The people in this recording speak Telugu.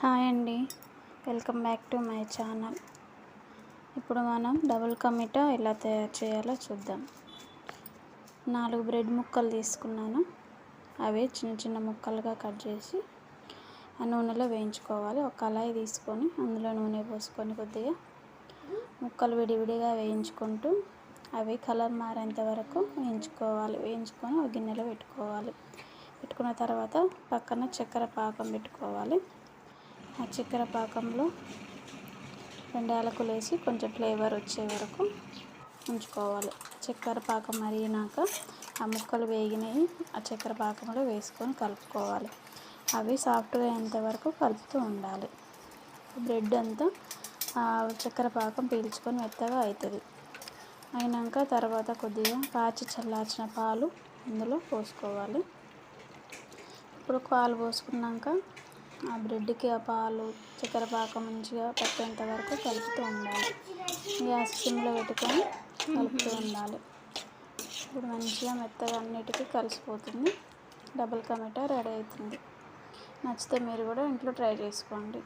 హాయ్ అండి. Welcome back to my channel. ఇప్పుడు మనం డబుల్ కమిటా ఎలా తయారు చేయాలో చూద్దాం. నాలుగు బ్రెడ్ ముక్కలు తీసుకున్నాను. అవి చిన్న చిన్న ముక్కలుగా కట్ చేసి ఆ నూనెలో వేయించుకోవాలి. ఒక కళాయి తీసుకొని అందులో నూనె పోసుకొని కొద్దిగా ముక్కలు విడివిడిగా వేయించుకుంటూ అవి కలర్ మారేంత వరకు వేయించుకోవాలి. వేయించుకొని ఒక గిన్నెలో పెట్టుకోవాలి. పెట్టుకున్న తర్వాత పక్కన చక్కెర పాకం పెట్టుకోవాలి. ఆ చక్కెర పాకంలో రెండు యాలకులు వేసి కొంచెం ఫ్లేవర్ వచ్చే వరకు ఉంచుకోవాలి. చక్కెర పాకం మరిగినాక ఆ ముక్కలు వేగినవి ఆ చక్కెర పాకంలో వేసుకొని కలుపుకోవాలి. అవి సాఫ్ట్గా అయ్యేంత వరకు కలుపుతూ ఉండాలి. బ్రెడ్ అంతా ఆ చక్కెర పాకం పీల్చుకొని మెత్తగా అవుతుంది అయినాక తర్వాత కొద్దిగా కాచి చల్లార్చిన పాలు అందులో పోసుకోవాలి. ఇప్పుడు పాలు పోసుకున్నాక ఆ బ్రెడ్కి ఆ పాలు చక్కెర పాకం మంచిగా పట్టేంత వరకు కలుపుతూ ఉండాలి. గ్యాస్ సిమ్లో పెట్టుకొని కలుపుతూ ఉండాలి. ఇప్పుడు మంచిగా మెత్తగా అన్నిటికీ కలిసిపోతుంది. డబుల్ టమాటా రెడీ అవుతుంది. నచ్చితే మీరు కూడా ఇంట్లో ట్రై చేసుకోండి.